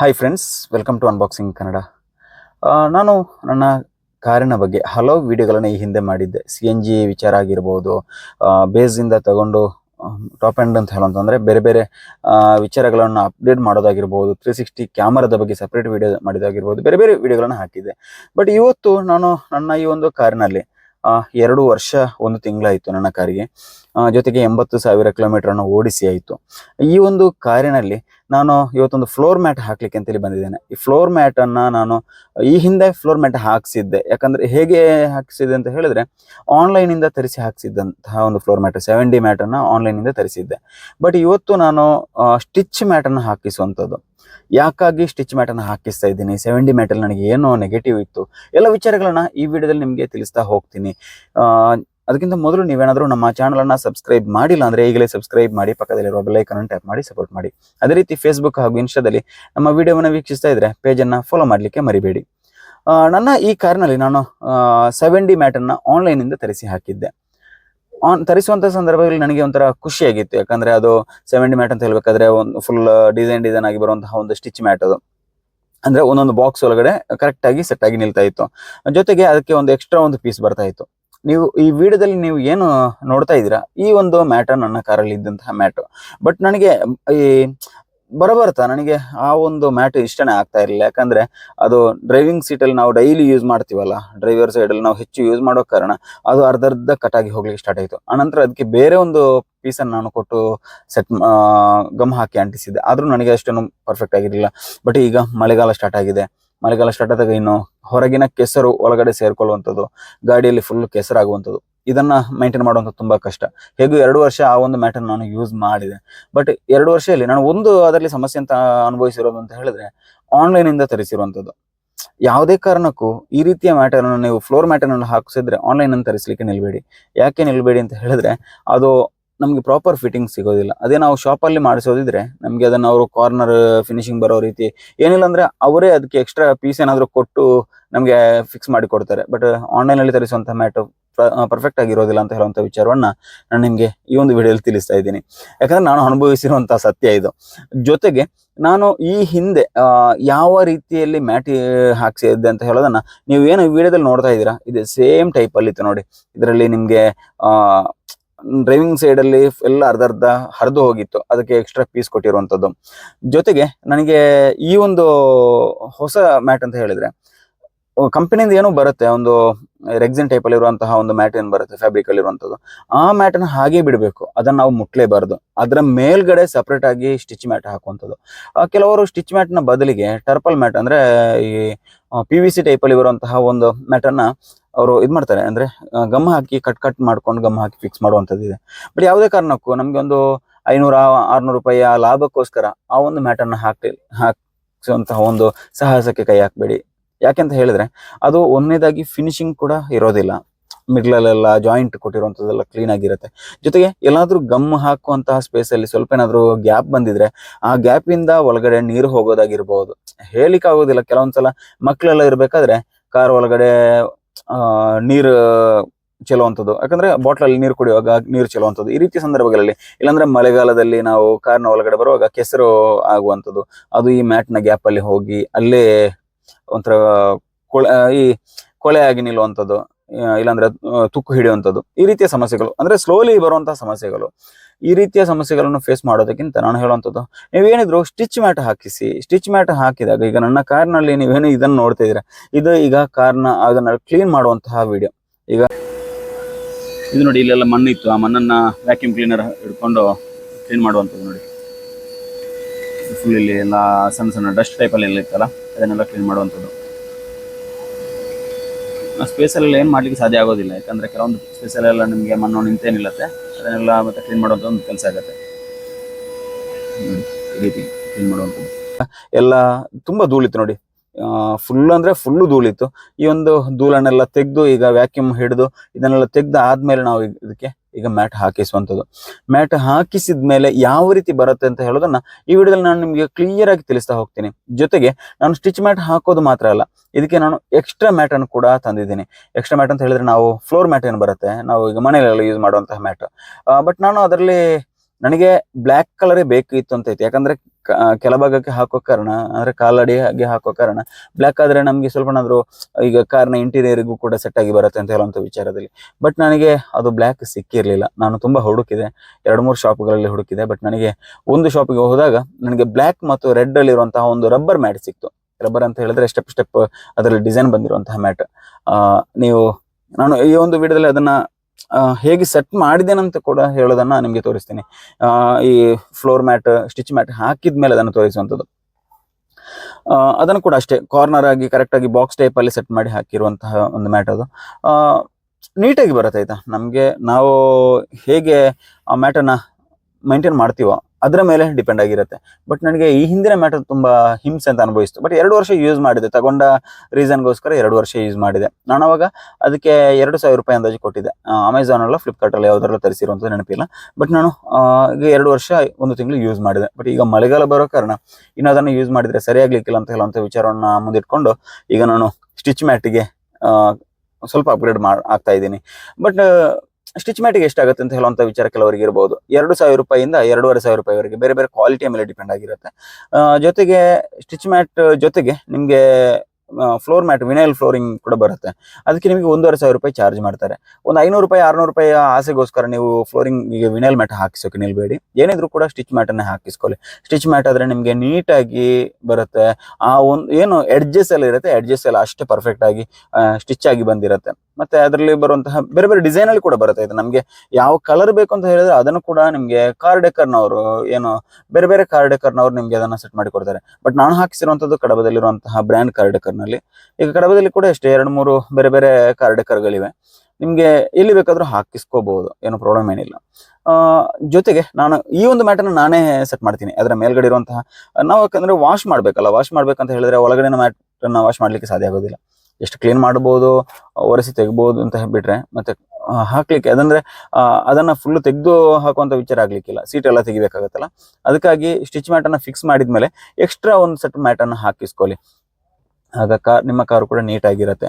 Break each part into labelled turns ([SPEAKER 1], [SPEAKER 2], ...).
[SPEAKER 1] Hi friends welcome to unboxing Kannada ನಾನು ನನ್ನ ಕಾರಿನ ಬಗ್ಗೆ ಹಲವು ವಿಡಿಯೋಗಳನ್ನು ಈ ಹಿಂದೆ ಮಾಡಿದ್ದೆ. ಸಿ ಎನ್ ಜಿ ವಿಚಾರ ಆಗಿರ್ಬೋದು ಬೇಸಿಂದ ತಗೊಂಡು ಟಾಪ್ ಎಂಡ್ ಅಂತ ಹೇಳುವಂತಂದ್ರೆ ಬೇರೆ ಬೇರೆ ವಿಚಾರಗಳನ್ನು ಅಪ್ಡೇಟ್ ಮಾಡೋದಾಗಿರ್ಬೋದು ತ್ರೀ ಸಿಕ್ಸ್ಟಿ ಕ್ಯಾಮರಾದ ಬಗ್ಗೆ ಸಪ್ರೇಟ್ ವಿಡಿಯೋ ಮಾಡಿದಾಗಿರ್ಬೋದು, ಬೇರೆ ಬೇರೆ ವಿಡಿಯೋಗಳನ್ನು ಹಾಕಿದ್ದೆ. ಬಟ್ ಇವತ್ತು ನಾನು ನನ್ನ ಈ ಒಂದು ಕಾರಿನಲ್ಲಿ ಎರಡು ವರ್ಷ ಒಂದು ತಿಂಗಳಾಯಿತು ನನ್ನ ಕಾರಿಗೆ. ಜೊತೆಗೆ ಎಂಬತ್ತು ಸಾವಿರ ಕಿಲೋಮೀಟರ್ ಅನ್ನು ಓಡಿಸಿ ಆಯಿತು. ಈ ಒಂದು ಕಾರಿನಲ್ಲಿ ನಾನು ಇವತ್ತೊಂದು ಫ್ಲೋರ್ ಮ್ಯಾಟ್ ಹಾಕ್ಲಿಕ್ಕೆ ಅಂತೇಳಿ ಬಂದಿದ್ದೇನೆ. ಈ ಫ್ಲೋರ್ ಮ್ಯಾಟ್ ಅನ್ನ ನಾನು ಈ ಹಿಂದೆ ಫ್ಲೋರ್ ಮ್ಯಾಟ್ ಹಾಕ್ಸಿದ್ದೆ. ಯಾಕಂದ್ರೆ ಹೇಗೆ ಹಾಕಿಸಿದೆ ಅಂತ ಹೇಳಿದ್ರೆ ಆನ್ಲೈನ್ ಇಂದ ತರಿಸಿ ಹಾಕ್ಸಿದ್ದಂತಹ ಒಂದು floor mat seven D mat ಆನ್ಲೈನಿಂದ ತರಿಸಿದ್ದೆ. ಬಟ್ ಇವತ್ತು ನಾನು ಸ್ಟಿಚ್ ಮ್ಯಾಟ್ ಅನ್ನು ಹಾಕಿಸುವಂಥದ್ದು. ಯಾಕಾಗಿ ಸ್ಟಿಚ್ ಮ್ಯಾಟನ್ನು ಹಾಕಿಸ್ತಾ ಇದ್ದೀನಿ? ಸೆವೆನ್ ಡಿ ಮ್ಯಾಟಲ್ಲಿ ನನಗೆ ಏನೋ ನೆಗೆಟಿವ್ ಇತ್ತು. ಎಲ್ಲ ವಿಚಾರಗಳನ್ನ ಈ ವಿಡಿಯೋದಲ್ಲಿ ನಿಮಗೆ ತಿಳಿಸ್ತಾ ಹೋಗ್ತೀನಿ. ಅದಕ್ಕಿಂತ ಮೊದಲು ನೀವೇನಾದರೂ ನಮ್ಮ ಚಾನಲನ್ನು ಸಬ್ಸ್ಕ್ರೈಬ್ ಮಾಡಿಲ್ಲ ಅಂದರೆ ಈಗಲೇ ಸಬ್ಸ್ಕ್ರೈಬ್ ಮಾಡಿ, ಪಕ್ಕದಲ್ಲಿರುವ ಬೆಲ್ಲೈಕನ್ನು ಟ್ಯಾಪ್ ಮಾಡಿ ಸಪೋರ್ಟ್ ಮಾಡಿ. ಅದೇ ರೀತಿ ಫೇಸ್ಬುಕ್ ಹಾಗೂ ಇನ್ಸ್ಟಾದಲ್ಲಿ ನಮ್ಮ ವಿಡಿಯೋವನ್ನು ವೀಕ್ಷಿಸ್ತಾ ಇದ್ದರೆ ಪೇಜನ್ನು ಫಾಲೋ ಮಾಡಲಿಕ್ಕೆ ಮರಿಬೇಡಿ. ನನ್ನ ಈ ಕಾರ್ನಲ್ಲಿ ನಾನು ಸೆವೆನ್ ಡಿ ಮ್ಯಾಟನ್ನು ಅನ್ನ ಆನ್ಲೈನ್ ಇಂದ ತರಿಸಿ ಹಾಕಿದ್ದೆ. ಆನ್ ತರಿಸುವಂತ ಸಂದರ್ಭದಲ್ಲಿ ನನಗೆ ಒಂಥರ ಖುಷಿಯಾಗಿತ್ತು. ಯಾಕಂದ್ರೆ ಅದು ಸೆವೆಂಟಿ ಮ್ಯಾಟ್ ಅಂತ ಹೇಳ್ಬೇಕಾದ್ರೆ ಒಂದು ಫುಲ್ ಡಿಸೈನ್ ಡಿಸೈನ್ ಆಗಿ ಬರುವಂತಹ ಒಂದು ಸ್ಟಿಚ್ ಮ್ಯಾಟ್ ಅದು. ಅಂದ್ರೆ ಒಂದೊಂದು ಬಾಕ್ಸ್ ಒಳಗಡೆ ಕರೆಕ್ಟ್ ಆಗಿ ಸೆಟ್ ಆಗಿ ನಿಲ್ತಾ ಇತ್ತು. ಜೊತೆಗೆ ಅದಕ್ಕೆ ಒಂದು ಎಕ್ಸ್ಟ್ರಾ ಒಂದು ಪೀಸ್ ಬರ್ತಾ ಇತ್ತು. ನೀವು ಈ ವಿಡಿಯೋದಲ್ಲಿ ನೀವು ಏನು ನೋಡ್ತಾ ಇದ್ದೀರಾ? ಈ ಒಂದು ಮ್ಯಾಟ್ ನನ್ನ ಕಾರಲ್ಲಿ ಇದ್ದಂತಹ ಮ್ಯಾಟ್ ಬಟ್ ನನಗೆ ಈ ಬರಬರ್ತಾ? ನನಗೆ ಆ ಒಂದು ಮ್ಯಾಟ್ ಇಷ್ಟನೇ ಆಗ್ತಾ ಇರಲಿಲ್ಲ. ಯಾಕಂದ್ರೆ ಅದು ಡ್ರೈವಿಂಗ್ ಸೀಟಲ್ಲಿ ನಾವು ಡೈಲಿ ಯೂಸ್ ಮಾಡ್ತೀವಲ್ಲ ಡ್ರೈವರ್ ಸೈಡಲ್ಲಿ ನಾವು ಹೆಚ್ಚು ಯೂಸ್ ಮಾಡೋ ಕಾರಣ ಅದು ಅರ್ಧ ಅರ್ಧ ಕಟಾಗಿ ಹೋಗ್ಲಿಕ್ಕೆ ಸ್ಟಾರ್ಟ್ ಆಯಿತು. ಆನಂತರ ಅದಕ್ಕೆ ಬೇರೆ ಒಂದು ಪೀಸನ್ನು ನಾನು ಕೊಟ್ಟು ಸೆಟ್ ಗಮ್ ಹಾಕಿ ಅಂಟಿಸಿದ್ದೆ. ಆದರೂ ನನಗೆ ಅಷ್ಟೇನು ಪರ್ಫೆಕ್ಟ್ ಆಗಿರಲಿಲ್ಲ. ಬಟ್ ಈಗ ಮಳೆಗಾಲ ಸ್ಟಾರ್ಟ್ ಆಗಿದೆ. ಮಳೆಗಾಲ ಸ್ಟಾರ್ಟ್ ಆದಾಗ ಇನ್ನು ಹೊರಗಿನ ಕೆಸರು ಒಳಗಡೆ ಸೇರ್ಕೊಳ್ಳುವಂಥದ್ದು, ಗಾಡಿಯಲ್ಲಿ ಫುಲ್ ಕೆಸರಾಗುವಂಥದ್ದು. ಇದನ್ನ ಮೈಂಟೈನ್ ಮಾಡುವಂಥ ತುಂಬಾ ಕಷ್ಟ. ಹೇಗೂ ಎರಡು ವರ್ಷ ಆ ಒಂದು ಮ್ಯಾಟರ್ ನಾನು ಯೂಸ್ ಮಾಡಿದೆ. ಬಟ್ ಎರಡು ವರ್ಷದಲ್ಲಿ ನಾನು ಒಂದು ಅದರಲ್ಲಿ ಸಮಸ್ಯೆ ಅಂತ ಅನುಭವಿಸಿರೋದು ಅಂತ ಹೇಳಿದ್ರೆ ಆನ್ಲೈನ್ ಇಂದ ತರಿಸಿರುವಂತದ್ದು. ಯಾವುದೇ ಕಾರಣಕ್ಕೂ ಈ ರೀತಿಯ ಮ್ಯಾಟರ್ ಅನ್ನು ನೀವು ಫ್ಲೋರ್ ಮ್ಯಾಟನ್ನು ಹಾಕಿಸಿದ್ರೆ ಆನ್ಲೈನ್ ಅನ್ನು ತರಿಸಲಿಕ್ಕೆ ನಿಲ್ಬೇಡಿ. ಯಾಕೆ ನಿಲ್ಬೇಡಿ ಅಂತ ಹೇಳಿದ್ರೆ ಅದು ನಮಗೆ ಪ್ರಾಪರ್ ಫಿಟ್ಟಿಂಗ್ ಸಿಗೋದಿಲ್ಲ. ಅದೇ ನಾವು ಶಾಪಲ್ಲಿ ಮಾಡಿಸೋದಿದ್ರೆ ನಮಗೆ ಅದನ್ನ ಅವರು ಕಾರ್ನರ್ ಫಿನಿಶಿಂಗ್ ಬರೋ ರೀತಿ ಏನಿಲ್ಲ ಅಂದ್ರೆ ಅವರೇ ಅದಕ್ಕೆ ಎಕ್ಸ್ಟ್ರಾ ಪೀಸ್ ಏನಾದರೂ ಕೊಟ್ಟು ನಮಗೆ ಫಿಕ್ಸ್ ಮಾಡಿ ಕೊಡ್ತಾರೆ. ಬಟ್ ಆನ್ಲೈನ್ ಅಲ್ಲಿ ತರಿಸುವಂತ ಮ್ಯಾಟ್ ಪರ್ಫೆಕ್ಟ್ ಆಗಿರೋದಿಲ್ಲ ಅಂತ ಹೇಳುವಂತ ವಿಚಾರವನ್ನ ನಾನು ನಿಮಗೆ ಈ ಒಂದು ವಿಡಿಯೋದಲ್ಲಿ ತಿಳಿಸ್ತಾ ಇದ್ದೀನಿ. ಯಾಕಂದ್ರೆ ನಾನು ಅನುಭವಿಸಿರುವಂಥ ಸತ್ಯ ಇದು. ಜೊತೆಗೆ ನಾನು ಈ ಹಿಂದೆ ಯಾವ ರೀತಿಯಲ್ಲಿ ಮ್ಯಾಟಿ ಹಾಕ್ಸಿದ್ದೆ ಅಂತ ಹೇಳೋದನ್ನು ನೀವು ಏನು ವಿಡಿಯೋದಲ್ಲಿ ನೋಡ್ತಾ ಇದ್ದೀರಾ? ಇದು ಸೇಮ್ ಟೈಪ್ ಅಲ್ಲಿ ಇತ್ತು ನೋಡಿ. ಇದರಲ್ಲಿ ನಿಮಗೆ ಡ್ರೈವಿಂಗ್ ಸೈಡ್ ಅಲ್ಲಿ ಎಲ್ಲ ಅರ್ಧ ಅರ್ಧ ಹರಿದು ಹೋಗಿತ್ತು. ಅದಕ್ಕೆ ಎಕ್ಸ್ಟ್ರಾ ಪೀಸ್ ಕೊಟ್ಟಿರುವಂತದ್ದು. ಜೊತೆಗೆ ನನಗೆ ಈ ಒಂದು ಹೊಸ ಮ್ಯಾಟ್ ಅಂತ ಹೇಳಿದ್ರೆ ಕಂಪನಿಯಿಂದ ಏನೋ ಬರುತ್ತೆ? ಒಂದು ರೆಕ್ಸಿನ್ ಟೈಪ್ ಅಲ್ಲಿ ಇರುವಂತಹ ಒಂದು ಮ್ಯಾಟ್ ಏನ್ ಬರುತ್ತೆ? ಫ್ಯಾಬ್ರಿಕ್ ಅಲ್ಲಿ ಇರುವಂತದ್ದು. ಆ ಮ್ಯಾಟ್ ಅನ್ನ ಹಾಗೆ ಬಿಡಬೇಕು. ಅದನ್ನ ನಾವು ಮುಟ್ಲೇಬಾರ್ದು. ಅದರ ಮೇಲ್ಗಡೆ ಸಪ್ರೇಟ್ ಆಗಿ ಸ್ಟಿಚ್ ಮ್ಯಾಟ್ ಹಾಕುವಂಥದ್ದು ಕೆಲವರು ಸ್ಟಿಚ್ ಮ್ಯಾಟ್ನ ಬದಲಿಗೆ ಟರ್ಪಲ್ ಮ್ಯಾಟ್ ಅಂದ್ರೆ ಈ ಪಿ ವಿ ಸಿ ಟೈಪ್ ಅಲ್ಲಿ ಇರುವಂತಹ ಒಂದು ಮ್ಯಾಟ್ ಅನ್ನ ಅವರು ಇದ್ ಮಾಡ್ತಾರೆ. ಅಂದ್ರೆ ಗಮ್ ಹಾಕಿ ಕಟ್ ಕಟ್ ಮಾಡ್ಕೊಂಡು ಗಮ್ ಹಾಕಿ ಫಿಕ್ಸ್ ಮಾಡುವಂಥದ್ದು ಇದೆ. ಬಟ್ ಯಾವುದೇ ಕಾರಣಕ್ಕೂ ನಮ್ಗೆ ಒಂದು ಐನೂರ, ಆರ್ನೂರು ರೂಪಾಯಿಯ ಲಾಭಕ್ಕೋಸ್ಕರ ಆ ಒಂದು ಮ್ಯಾಟ್ ಅನ್ನ ಹಾಕಿ ಹಾಕಿಸುವಂತಹ ಒಂದು ಸಾಹಸಕ್ಕೆ ಕೈ ಹಾಕಬೇಡಿ. ಯಾಕೆಂತ ಹೇಳಿದ್ರೆ ಅದು ಒಂದನೇದಾಗಿ ಫಿನಿಶಿಂಗ್ ಕೂಡ ಇರೋದಿಲ್ಲ. ಮಿಡ್ಲಲ್ಲೆಲ್ಲ ಜಾಯಿಂಟ್ ಕೊಟ್ಟಿರುವಂಥದ್ದೆಲ್ಲ ಕ್ಲೀನ್ ಆಗಿರುತ್ತೆ. ಜೊತೆಗೆ ಎಲ್ಲಾದರೂ ಗಮ್ ಹಾಕುವಂತಹ ಸ್ಪೇಸಲ್ಲಿ ಸ್ವಲ್ಪ ಏನಾದರೂ ಗ್ಯಾಪ್ ಬಂದಿದ್ರೆ ಆ ಗ್ಯಾಪ್ ಇಂದ ಒಳಗಡೆ ನೀರು ಹೋಗೋದಾಗಿರ್ಬೋದು. ಆಗೋದಿಲ್ಲ. ಕೆಲವೊಂದ್ಸಲ ಮಕ್ಕಳೆಲ್ಲ ಇರಬೇಕಾದ್ರೆ ಕಾರ್ ಒಳಗಡೆ ನೀರು ಚೆಲ್ಲುವಂಥದ್ದು ಯಾಕಂದ್ರೆ ಬಾಟ್ಲಲ್ಲಿ ನೀರು ಕುಡಿಯುವಾಗ ನೀರು ಚೆಲ್ಲುವಂಥದ್ದು ಈ ರೀತಿ ಸಂದರ್ಭಗಳಲ್ಲಿ ಇಲ್ಲಾಂದ್ರೆ ಮಳೆಗಾಲದಲ್ಲಿ ನಾವು ಕಾರ್ನ ಒಳಗಡೆ ಬರುವಾಗ ಕೆಸರು ಆಗುವಂಥದ್ದು ಅದು ಈ ಮ್ಯಾಟ್ನ ಗ್ಯಾಪ್ ಅಲ್ಲಿ ಹೋಗಿ ಅಲ್ಲೇ ಒಂಥರ ಕೊಳೆ ಈ ಕೊಳೆ ಆಗಿ ನಿಲ್ಲುವಂಥದ್ದು ಇಲ್ಲಾಂದ್ರೆ ತುಕ್ಕು ಹಿಡಿಯುವಂಥದ್ದು, ಈ ರೀತಿಯ ಸಮಸ್ಯೆಗಳು. ಅಂದ್ರೆ ಸ್ಲೋಲಿ ಬರುವಂತಹ ಸಮಸ್ಯೆಗಳು. ಈ ರೀತಿಯ ಸಮಸ್ಯೆಗಳನ್ನು ಫೇಸ್ ಮಾಡೋದಕ್ಕಿಂತ ನಾನು ಹೇಳುವಂಥದ್ದು, ನೀವೇನಿದ್ರು ಸ್ಟಿಚ್ ಮ್ಯಾಟ್ ಹಾಕಿಸಿ ಸ್ಟಿಚ್ ಮ್ಯಾಟ್ ಹಾಕಿದಾಗ ಈಗ ನನ್ನ ಕಾರ್ನಲ್ಲಿ ನೀವೇನು ಇದನ್ನು ನೋಡ್ತಾ ಇದ್ದೀರಾ? ಇದು ಈಗ ಕಾರ್ನ ಅದನ್ನ ಕ್ಲೀನ್ ಮಾಡುವಂತಹ ವಿಡಿಯೋ ಈಗ ಇದು ನೋಡಿ, ಇಲ್ಲೆಲ್ಲ ಮಣ್ಣು ಇತ್ತು ಆ ಮಣ್ಣನ್ನ ವ್ಯಾಕ್ಯೂಮ್ ಕ್ಲೀನರ್ ಹಿಡ್ಕೊಂಡು ಕ್ಲೀನ್ ಮಾಡುವಂಥದ್ದು ನೋಡಿ. ಫುಲ್ ಇಲ್ಲಿ ಎಲ್ಲ ಸಣ್ಣ ಸಣ್ಣ ಡಸ್ಟ್ ಟೈಪಲ್ಲಿ ಎಲ್ಲ ಇತ್ತಲ್ಲ? ಅದನ್ನೆಲ್ಲ ಕ್ಲೀನ್ ಮಾಡುವಂಥದ್ದು. ಸ್ಪೇಸಲ್ಲೆಲ್ಲ ಏನು ಮಾಡಲಿಕ್ಕೆ ಸಾಧ್ಯ ಆಗೋದಿಲ್ಲ. ಯಾಕಂದ್ರೆ ಕೆಲವೊಂದು ಸ್ಪೇಸಲ್ಲೆಲ್ಲ ನಿಮಗೆ ಮಣ್ಣು ನಿಂತೇನಿಲ್ಲತ್ತೆ. ಅದನ್ನೆಲ್ಲ ಮತ್ತೆ ಕ್ಲೀನ್ ಮಾಡುವಂಥ ಒಂದು ಕೆಲಸ ಆಗುತ್ತೆ. ಈ ರೀತಿ ಕ್ಲೀನ್ ಮಾಡುವಂಥದ್ದು. ಎಲ್ಲ ತುಂಬ ಧೂಳಿತ್ತು ನೋಡಿ. ಫುಲ್ ಅಂದ್ರೆ ಫುಲ್ಲು ಧೂಳಿತ್ತು. ಈ ಒಂದು ಧೂಳನ್ನೆಲ್ಲ ತೆಗೆದು ಈಗ ವ್ಯಾಕ್ಯೂಮ್ ಹಿಡಿದು ಇದನ್ನೆಲ್ಲ ತೆಗೆದು ಆದಮೇಲೆ ನಾವು ಇದಕ್ಕೆ ಈಗ ಮ್ಯಾಟ್ ಹಾಕಿಸುವಂಥದ್ದು. ಮ್ಯಾಟ್ ಹಾಕಿಸಿದ ಮೇಲೆ ಯಾವ ರೀತಿ ಬರುತ್ತೆ ಅಂತ ಹೇಳೋದನ್ನ ಈ ವಿಡಿಯೋದಲ್ಲಿ ನಾನು ನಿಮಗೆ ಕ್ಲಿಯರ್ ಆಗಿ ತಿಳಿಸ್ತಾ ಹೋಗ್ತೀನಿ. ಜೊತೆಗೆ ನಾನು ಸ್ಟಿಚ್ ಮ್ಯಾಟ್ ಹಾಕೋದು ಮಾತ್ರ ಅಲ್ಲ, ಇದಕ್ಕೆ ನಾನು ಎಕ್ಸ್ಟ್ರಾ ಮ್ಯಾಟ್ ಅನ್ನು ಕೂಡ ತಂದಿದ್ದೀನಿ. ಎಕ್ಸ್ಟ್ರಾ ಮ್ಯಾಟ್ ಅಂತ ಹೇಳಿದ್ರೆ ನಾವು ಫ್ಲೋರ್ ಮ್ಯಾಟ್ ಏನು ಬರುತ್ತೆ? ನಾವು ಈಗ ಮನೆಯಲ್ಲೆಲ್ಲ ಯೂಸ್ ಮಾಡುವಂತಹ ಮ್ಯಾಟ್. ಬಟ್ ನಾನು ಅದರಲ್ಲಿ ನನಗೆ ಬ್ಲ್ಯಾಕ್ ಕಲರೇ ಬೇಕಿತ್ತು ಅಂತ ಐತೆ ಯಾಕಂದ್ರೆ ಕೆಳಭಾಗಕ್ಕೆ ಹಾಕೋ ಕಾರಣ, ಅಂದ್ರೆ ಕಾಲಡಿಗೆ ಹಾಕೋ ಕಾರಣ ಬ್ಲ್ಯಾಕ್ ಆದ್ರೆ ನಮ್ಗೆ ಸ್ವಲ್ಪನಾದ್ರೂ ಈಗ ಕಾರ್ನ ಇಂಟೀರಿಯರ್ಗೂ ಕೂಡ ಸೆಟ್ ಆಗಿ ಬರುತ್ತೆ ಅಂತ ಹೇಳುವಂತ ವಿಚಾರದಲ್ಲಿ. ಬಟ್ ನನಗೆ ಅದು ಬ್ಲ್ಯಾಕ್ ಸಿಕ್ಕಿರ್ಲಿಲ್ಲ. ನಾನು ತುಂಬಾ ಹುಡುಕಿದೆ. ಎರಡು ಮೂರು ಶಾಪ್ಗಳಲ್ಲಿ ಹುಡುಕಿದೆ. ಬಟ್ ನನಗೆ ಒಂದು ಶಾಪಿಗೆ ಹೋದಾಗ ನನಗೆ ಬ್ಲ್ಯಾಕ್ ಮತ್ತು ರೆಡ್ ಅಲ್ಲಿ ಇರುವಂತಹ ಒಂದು ರಬ್ಬರ್ ಮ್ಯಾಟ್ ಸಿಕ್ತು. ರಬ್ಬರ್ ಅಂತ ಹೇಳಿದ್ರೆ ಸ್ಟೆಪ್ ಸ್ಟೆಪ್ ಅದರಲ್ಲಿ ಡಿಸೈನ್ ಬಂದಿರುವಂತಹ ಮ್ಯಾಟ್ ನೀವು, ನಾನು ಈ ಒಂದು ವಿಡಿಯೋದಲ್ಲಿ ಅದನ್ನ ಹೇಗೆ ಸೆಟ್ ಮಾಡಿದ್ದೇನಂತ ಕೂಡ ಹೇಳೋದನ್ನ ನಿಮಗೆ ತೋರಿಸ್ತೀನಿ. ಈ ಫ್ಲೋರ್ ಮ್ಯಾಟ್ ಸ್ಟಿಚ್ ಮ್ಯಾಟ್ ಹಾಕಿದ್ಮೇಲೆ ಅದನ್ನು ತೋರಿಸುವಂಥದ್ದು. ಅದನ್ನು ಕೂಡ ಅಷ್ಟೇ ಕಾರ್ನರ್ ಆಗಿ ಕರೆಕ್ಟ್ ಆಗಿ ಬಾಕ್ಸ್ ಟೈಪ್ ಅಲ್ಲಿ ಸೆಟ್ ಮಾಡಿ ಹಾಕಿರುವಂತಹ ಒಂದು ಮ್ಯಾಟ್ ಅದು. ನೀಟಾಗಿ ಬರುತ್ತೆ ಆಯ್ತಾ? ನಮಗೆ ನಾವು ಹೇಗೆ ಆ ಮ್ಯಾಟನ್ನ ಮೈಂಟೈನ್ ಮಾಡ್ತೀವೋ ಅದರ ಮೇಲೆ ಡಿಪೆಂಡ್ ಆಗಿರುತ್ತೆ. ಬಟ್ ನನಗೆ ಈ ಹಿಂದಿನ ಮ್ಯಾಟರ್ ತುಂಬಾ ಹಿಂಸೆ ಅಂತ ಅನುಭವಿಸ್ತು. ಬಟ್ ಎರಡು ವರ್ಷ ಯೂಸ್ ಮಾಡಿದೆ. ತಗೊಂಡ ರೀಸನ್ಗೋಸ್ಕರ ಎರಡು ವರ್ಷ ಯೂಸ್ ಮಾಡಿದೆ. ನಾನು ಅವಾಗ ಅದಕ್ಕೆ ಎರಡು ಸಾವಿರ ರೂಪಾಯಿ ಅಂದಾಜು ಕೊಟ್ಟಿದ್ದೆ. ಅಮೆಝಾನ್ ಅಲ್ಲ ಫ್ಲಿಪ್ಕಾರ್ಟ್ ಅಲ್ಲಿ, ಯಾವ್ದಾರಲ್ಲ ತರಿಸಿರುವಂತ ನೆನಪಿಲ್ಲ. ಬಟ್ ನಾನು ಈಗ ಎರಡು ವರ್ಷ ಒಂದು ತಿಂಗಳು ಯೂಸ್ ಮಾಡಿದೆ. ಬಟ್ ಈಗ ಮಳೆಗಾಲ ಬರೋ ಕಾರಣ ಇನ್ನು ಅದನ್ನು ಯೂಸ್ ಮಾಡಿದ್ರೆ ಸರಿಯಾಗಲಿಕ್ಕಿಲ್ಲ ಅಂತ ಹೇಳುವಂತ ವಿಚಾರವನ್ನು ಮುಂದಿಟ್ಕೊಂಡು ಈಗ ನಾನು ಸ್ಟಿಚ್ ಮ್ಯಾಟಿಗೆ ಸ್ವಲ್ಪ ಅಪ್ಗ್ರೇಡ್ ಮಾ ಆಗ್ತಾ ಇದ್ದೀನಿ. ಬಟ್ ಸ್ಟಿಚ್ ಮ್ಯಾಟಿಗೆ ಎಷ್ಟಾಗುತ್ತೆ ಅಂತ ಹೇಳುವಂತ ವಿಚಾರ ಕೆಲವರಿಗೆ ಇರಬಹುದು ಎರಡು ಸಾವಿರ ರೂಪಾಯಿಂದ ಎರಡೂವರೆ ಸಾವಿರ ರೂಪಾಯಿವರೆಗೆ ಬೇರೆ ಬೇರೆ ಕ್ವಾಲಿಟಿಯ ಮೇಲೆ ಡಿಪೆಂಡ್ ಆಗಿರುತ್ತೆ. ಜೊತೆಗೆ ಸ್ಟಿಚ್ ಮ್ಯಾಟ್ ಜೊತೆಗೆ ನಿಮಗೆ ಫ್ಲೋರ್ ಮ್ಯಾಟ್ ವಿನೈಲ್ ಫ್ಲೋರಿಂಗ್ ಕೂಡ ಬರುತ್ತೆ. ಅದಕ್ಕೆ ನಿಮಗೆ ಒಂದೂವರೆ ಸಾವಿರ ರೂಪಾಯಿ ಚಾರ್ಜ್ ಮಾಡ್ತಾರೆ. ಒಂದು ಐನೂರು ರೂಪಾಯಿ, ಆರ್ನೂರು ರೂಪಾಯಿ ಆಸೆಗೋಸ್ಕರ ನೀವು ಫ್ಲೋರಿಂಗ್ ವಿನೈಲ್ ಮ್ಯಾಟ್ ಹಾಕಿಸೋಕೆ ನಿಲ್ಬೇಡಿ. ಏನಿದ್ರು ಕೂಡ ಸ್ಟಿಚ್ ಮ್ಯಾಟ್ ಅನ್ನ ಹಾಕಿಸ್ಕೊಳ್ಳಿ. ಸ್ಟಿಚ್ ಮ್ಯಾಟ್ ಆದ್ರೆ ನಿಮಗೆ ನೀಟಾಗಿ ಬರುತ್ತೆ. ಆ ಒಂದು, ಏನು ಎಡ್ಜಸ್ ಎಲ್ಲ ಇರುತ್ತೆ ಎಡ್ಜಸ್ ಎಲ್ಲ ಅಷ್ಟೇ ಪರ್ಫೆಕ್ಟ್ ಆಗಿ ಸ್ಟಿಚ್ ಆಗಿ ಬಂದಿರುತ್ತೆ. ಮತ್ತೆ ಅದರಲ್ಲಿ ಬರುವಂತಹ ಬೇರೆ ಬೇರೆ ಡಿಸೈನ್ ಅಲ್ಲಿ ಕೂಡ ಬರುತ್ತೆ ಇದು. ನಮಗೆ ಯಾವ ಕಲರ್ ಬೇಕು ಅಂತ ಹೇಳಿದ್ರೆ ಅದನ್ನು ಕೂಡ ನಿಮಗೆ ಕಾರ್ ಡೆಕರ್ನವರು ಏನು, ಬೇರೆ ಬೇರೆ ಕಾರ್ ಡೆಕರ್ನವರು ನಿಮಗೆ ಅದನ್ನ ಸೆಟ್ ಮಾಡಿ ಕೊಡ್ತಾರೆ. ಬಟ್ ನಾನು ಹಾಕಿಸಿರುವಂತದ್ದು ಕಡಬದಲ್ಲಿರುವಂತಹ ಬ್ರ್ಯಾಂಡ್ ಕಾರ್ ಡೆಕರ್ನಲ್ಲಿ ಈಗ ಕಡಬದಲ್ಲಿ ಕೂಡ ಎಷ್ಟೇ, ಎರಡು, ಮೂರು ಬೇರೆ ಬೇರೆ ಕಾರ್ ಡೆಕರ್ಗಳಿವೆ ನಿಮ್ಗೆ ಎಲ್ಲಿ ಬೇಕಾದರೂ ಹಾಕಿಸ್ಕೋಬಹುದು ಏನು ಪ್ರಾಬ್ಲಮ್ ಏನಿಲ್ಲ. ಜೊತೆಗೆ ನಾನು ಈ ಒಂದು ಮ್ಯಾಟನ್ನು ನಾನೇ ಸೆಟ್ ಮಾಡ್ತೀನಿ. ಅದರ ಮೇಲ್ಗಡೆ ಇರುವಂತಹ, ನಾವು ಯಾಕಂದ್ರೆ ವಾಶ್ ಮಾಡಬೇಕಲ್ಲ ವಾಶ್ ಮಾಡ್ಬೇಕಂತ ಹೇಳಿದ್ರೆ ಒಳಗಡೆನ ಮ್ಯಾಟನ್ನು ವಾಶ್ ಮಾಡಲಿಕ್ಕೆ ಸಾಧ್ಯ ಆಗೋದಿಲ್ಲ. ಎಷ್ಟು ಕ್ಲೀನ್ ಮಾಡ್ಬೋದು, ಒರೆಸಿ ತೆಗ್ಬೋದು ಅಂತ ಬಿಟ್ರೆ ಮತ್ತೆ ಹಾಕ್ಲಿಕ್ಕೆ ಅದಂದ್ರೆ ಅದನ್ನು ಫುಲ್ ತೆಗೆದು ಹಾಕುವಂಥ ವಿಚಾರ ಆಗಲಿಕ್ಕಿಲ್ಲ. ಸೀಟ್ ಎಲ್ಲ ತೆಗಿಬೇಕಾಗತ್ತಲ್ಲ. ಅದಕ್ಕಾಗಿ ಸ್ಟಿಚ್ ಮ್ಯಾಟನ್ನು ಫಿಕ್ಸ್ ಫಿಕ್ಸ್ ಮಾಡಿದ್ಮೇಲೆ ಎಕ್ಸ್ಟ್ರಾ ಒಂದು ಸೆಟ್ ಮ್ಯಾಟನ್ನು ಹಾಕಿಸ್ಕೊಳ್ಳಿ. ಆಗ ಕಾರ್ ನಿಮ್ಮ ಕಾರು ಕೂಡ ನೀಟಾಗಿರುತ್ತೆ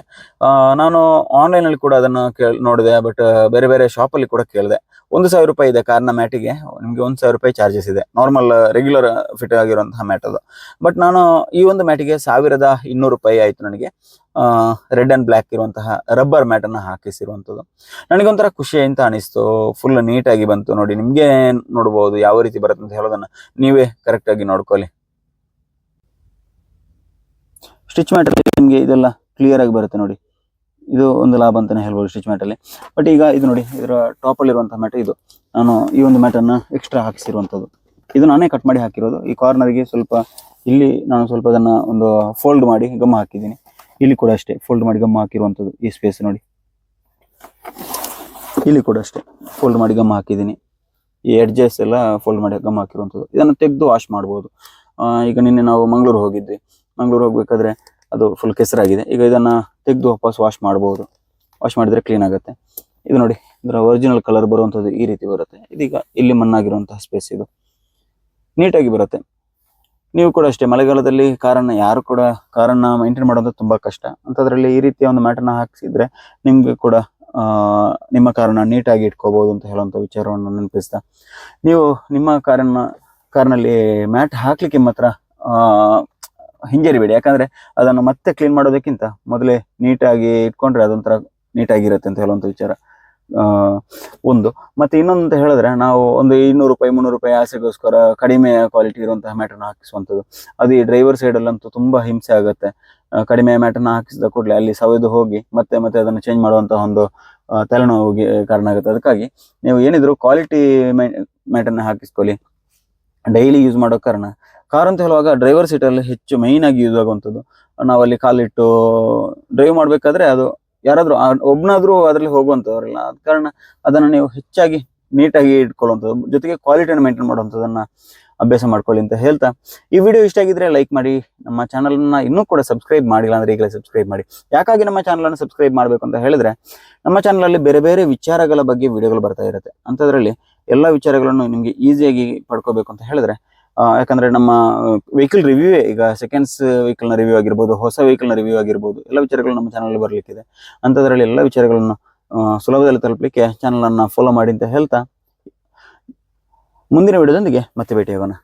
[SPEAKER 1] ನಾನು ಆನ್ಲೈನ್ ಅಲ್ಲಿ ಕೂಡ ಅದನ್ನು ಕೇಳಿ, ನೋಡಿದೆ ಬಟ್ ಬೇರೆ ಬೇರೆ ಶಾಪ್ ಅಲ್ಲಿ ಕೂಡ ಕೇಳಿದೆ. ಒಂದು ಸಾವಿರ ರೂಪಾಯಿ ಇದೆ ಕಾರ್ನ ಮ್ಯಾಟಿಗೆ ನಿಮಗೆ ಒಂದು ಸಾವಿರ ರೂಪಾಯಿ ಚಾರ್ಜಸ್ ಇದೆ. ನಾರ್ಮಲ್ ರೆಗ್ಯುಲರ್ ಫಿಟ್ ಆಗಿರುವಂತಹ ಮ್ಯಾಟ್ ಅದು. ಬಟ್ ನಾನು ಈ ಒಂದು ಮ್ಯಾಟಿಗೆ ಸಾವಿರದ ಇನ್ನೂರು ರೂಪಾಯಿ ಆಯ್ತು ನನಗೆ. ರೆಡ್ ಅಂಡ್ ಬ್ಲ್ಯಾಕ್ ಇರುವಂತಹ ರಬ್ಬರ್ ಮ್ಯಾಟ್ ಹಾಕಿಸಿರುವಂಥದ್ದು. ನನಗೊಂಥರ ಖುಷಿ ಅಂತ ಅನಿಸ್ತು. ಫುಲ್ ನೀಟಾಗಿ ಬಂತು ನೋಡಿ. ನಿಮಗೆ ನೋಡಬಹುದು ಯಾವ ರೀತಿ ಬರುತ್ತೆ ಅಂತ ಹೇಳೋದನ್ನ ನೀವೇ ಕರೆಕ್ಟಾಗಿ ನೋಡ್ಕೊಳ್ಳಿ. ಸ್ಟಿಚ್ ಮ್ಯಾಟಲ್ಲಿ ನಿಮಗೆ ಇದೆಲ್ಲ ಕ್ಲಿಯರ್ ಆಗಿ ಬರುತ್ತೆ ನೋಡಿ. ಇದು ಒಂದು ಲಾಭ ಅಂತಲೇ ಹೇಳ್ಬೋದು ಸ್ಟಿಚ್ ಮ್ಯಾಟಲ್ಲಿ ಬಟ್ ಈಗ ಇದು ನೋಡಿ, ಇದರ ಟಾಪಲ್ಲಿ ಇರುವಂತಹ ಮ್ಯಾಟ್ ಇದು. ನಾನು ಈ ಒಂದು ಮ್ಯಾಟರ್ ಅನ್ನ ಎಕ್ಸ್ಟ್ರಾ ಹಾಕಿಸಿರುವಂಥದ್ದು. ಇದು ನಾನೇ ಕಟ್ ಮಾಡಿ ಹಾಕಿರೋದು. ಈ ಕಾರ್ನರ್ಗೆ ಸ್ವಲ್ಪ ಇಲ್ಲಿ ನಾನು ಸ್ವಲ್ಪ ಅದನ್ನ ಒಂದು ಫೋಲ್ಡ್ ಮಾಡಿ ಗಮ್ಮ ಹಾಕಿದ್ದೀನಿ. ಇಲ್ಲಿ ಕೂಡ ಅಷ್ಟೇ ಫೋಲ್ಡ್ ಮಾಡಿ ಗಮ್ಮ ಹಾಕಿರುವಂಥದ್ದು ಈ ಸ್ಪೇಸ್ ನೋಡಿ. ಇಲ್ಲಿ ಕೂಡ ಅಷ್ಟೇ ಫೋಲ್ಡ್ ಮಾಡಿ ಗಮ್ಮ ಹಾಕಿದ್ದೀನಿ. ಈ ಎಡ್ಜಸ್ ಎಲ್ಲ ಫೋಲ್ಡ್ ಮಾಡಿ ಗಮ್ಮ ಹಾಕಿರುವಂಥದ್ದು. ಇದನ್ನು ತೆಗೆದು ವಾಶ್ ಮಾಡ್ಬೋದು. ಈಗ ನಿನ್ನೆ ನಾವು ಮಂಗಳೂರು ಹೋಗಿದ್ವಿ. ಮಂಗಳೂರು ಹೋಗ್ಬೇಕಾದ್ರೆ ಅದು ಫುಲ್ ಕೆಸರಾಗಿದೆ. ಈಗ ಇದನ್ನು ತೆಗೆದು ವಾಪಸ್ ವಾಶ್ ಮಾಡ್ಬೋದು. ವಾಶ್ ಮಾಡಿದರೆ ಕ್ಲೀನ್ ಆಗುತ್ತೆ. ಇದು ನೋಡಿ, ಇದರ ಒರಿಜಿನಲ್ ಕಲರ್ ಬರುವಂಥದ್ದು ಈ ರೀತಿ ಬರುತ್ತೆ. ಇದೀಗ ಇಲ್ಲಿ ಮಣ್ಣಾಗಿರುವಂತಹ ಸ್ಪೇಸ್ ಇದು. ನೀಟಾಗಿ ಬರುತ್ತೆ. ನೀವು ಕೂಡ ಅಷ್ಟೇ, ಮಳೆಗಾಲದಲ್ಲಿ ಕಾರನ್ನು ಯಾರು ಕೂಡ ಕಾರನ್ನ ಮೈಂಟೈನ್ ಮಾಡೋದು ತುಂಬ ಕಷ್ಟ. ಅಂತದ್ರಲ್ಲಿ ಈ ರೀತಿಯ ಒಂದು ಮ್ಯಾಟರ್ನ ಹಾಕಿಸಿದ್ರೆ ನಿಮಗೆ ಕೂಡ ನಿಮ್ಮ ಕಾರನ್ನ ನೀಟಾಗಿ ಇಟ್ಕೋಬಹುದು ಅಂತ ಹೇಳುವಂಥ ವಿಚಾರವನ್ನು ನೆನಪಿಸ್ತಾ. ನೀವು ನಿಮ್ಮ ಕಾರನ್ನ, ಕಾರ್ನಲ್ಲಿ ಮ್ಯಾಟ್ ಹಾಕ್ಲಿಕ್ಕೆ ಮಾತ್ರ ಹಿಂಜರಿಬೇಡಿ. ಯಾಕಂದ್ರೆ ಅದನ್ನು ಮತ್ತೆ ಕ್ಲೀನ್ ಮಾಡೋದಕ್ಕಿಂತ ಮೊದಲೇ ನೀಟಾಗಿ ಇಟ್ಕೊಂಡ್ರೆ ಅದೊಂಥರ ನೀಟಾಗಿರುತ್ತೆ ಅಂತ ಹೇಳುವಂಥ ವಿಚಾರ. ಒಂದು. ಮತ್ತೆ ಇನ್ನೊಂದು ಅಂತ ಹೇಳಿದ್ರೆ ನಾವು ಒಂದು ಇನ್ನೂರು ರೂಪಾಯಿ, ಮುನ್ನೂರು ರೂಪಾಯಿ ಆಸೆಗೋಸ್ಕರ ಕಡಿಮೆ ಕ್ವಾಲಿಟಿ ಇರುವಂತಹ ಮ್ಯಾಟನ್ನು ಹಾಕಿಸುವಂಥದ್ದು. ಅದು ಈ ಡ್ರೈವರ್ ಸೈಡಲ್ಲಂತೂ ತುಂಬ ಹಿಂಸೆ ಆಗುತ್ತೆ. ಕಡಿಮೆ ಮ್ಯಾಟನ್ನು ಹಾಕಿಸಿದ ಕೂಡಲೇ ಅಲ್ಲಿ ಸವೆದು ಹೋಗಿ ಮತ್ತೆ ಮತ್ತೆ ಅದನ್ನು ಚೇಂಜ್ ಮಾಡುವಂತಹ ಒಂದು ತಲೆನೋವಿಗೆ ಕಾರಣ ಆಗುತ್ತೆ. ಅದಕ್ಕಾಗಿ ನೀವು ಏನಿದ್ರು ಕ್ವಾಲಿಟಿ ಮ್ಯಾಟನ್ನು ಹಾಕಿಸ್ಕೊಳ್ಳಿ. ಡೈಲಿ ಯೂಸ್ ಮಾಡೋ ಕಾರಣ ಕಾರ್ ಅಂತ ಹೇಳುವಾಗ ಡ್ರೈವರ್ ಸೀಟಲ್ಲಿ ಹೆಚ್ಚು ಮೈನ್ ಆಗಿ ಯೂಸ್ ಆಗುವಂಥದ್ದು. ನಾವಲ್ಲಿ ಕಾಲಿಟ್ಟು ಡ್ರೈವ್ ಮಾಡಬೇಕಾದ್ರೆ ಅದು ಯಾರಾದರೂ ಒಬ್ಬನಾದ್ರೂ ಅದರಲ್ಲಿ ಹೋಗುವಂಥವ್ರಲ್ಲ. ಆದ ಕಾರಣ ಅದನ್ನು ನೀವು ಹೆಚ್ಚಾಗಿ ನೀಟಾಗಿ ಇಟ್ಕೊಳ್ಳುವಂಥದ್ದು. ಜೊತೆಗೆ ಕ್ವಾಲಿಟಿಯನ್ನು ಮೇಂಟೈನ್ ಮಾಡುವಂಥದ್ದನ್ನು ಅಭ್ಯಾಸ ಮಾಡ್ಕೊಳ್ಳಿ ಅಂತ ಹೇಳ್ತಾ. ಈ ವಿಡಿಯೋ ಇಷ್ಟ ಆಗಿದ್ರೆ ಲೈಕ್ ಮಾಡಿ. ನಮ್ಮ ಚಾನಲ್ನ ಇನ್ನೂ ಕೂಡ ಸಬ್ಸ್ಕ್ರೈಬ್ ಮಾಡಿಲ್ಲ ಅಂದರೆ ಈಗಲೇ ಸಬ್ಸ್ಕ್ರೈಬ್ ಮಾಡಿ. ಯಾಕಾಗಿ ನಮ್ಮ ಚಾನಲನ್ನು ಸಬ್ಸ್ಕ್ರೈಬ್ ಮಾಡಬೇಕು ಅಂತ ಹೇಳಿದ್ರೆ, ನಮ್ಮ ಚಾನಲಲ್ಲಿ ಬೇರೆ ಬೇರೆ ವಿಚಾರಗಳ ಬಗ್ಗೆ ವಿಡಿಯೋಗಳು ಬರ್ತಾ ಇರುತ್ತೆ. ಅಂಥದ್ರಲ್ಲಿ ಎಲ್ಲ ವಿಚಾರಗಳನ್ನು ನಿಮಗೆ ಈಸಿಯಾಗಿ ಪಡ್ಕೋಬೇಕು ಅಂತ ಹೇಳಿದ್ರೆ ಯಾಕಂದ್ರೆ ನಮ್ಮ ವೆಹಿಕಲ್ ರಿವ್ಯೂ ಈಗ ಸೆಕೆಂಡ್ಸ್ ವೆಹಿಕಲ್ನ ರಿವ್ಯೂ ಆಗಿರ್ಬೋದು, ಹೊಸ ವೆಹಿಕಲ್ನ ರಿವ್ಯೂ ಆಗಿರ್ಬೋದು, ಎಲ್ಲ ವಿಚಾರಗಳು ನಮ್ಮ ಚಾನಲ್ ಬರಲಿಕ್ಕಿದೆ. ಅಂಥದ್ರಲ್ಲಿ ಎಲ್ಲ ವಿಚಾರಗಳನ್ನು ಸುಲಭದಲ್ಲಿ ತಲುಪಲಿಕ್ಕೆ ಚಾನಲ್ ಅನ್ನ ಫಾಲೋ ಮಾಡಿ ಅಂತ ಹೇಳ್ತಾ, ಮುಂದಿನ ವಿಡಿಯೋದೊಂದಿಗೆ ಮತ್ತೆ ಭೇಟಿಯಾಗೋಣ.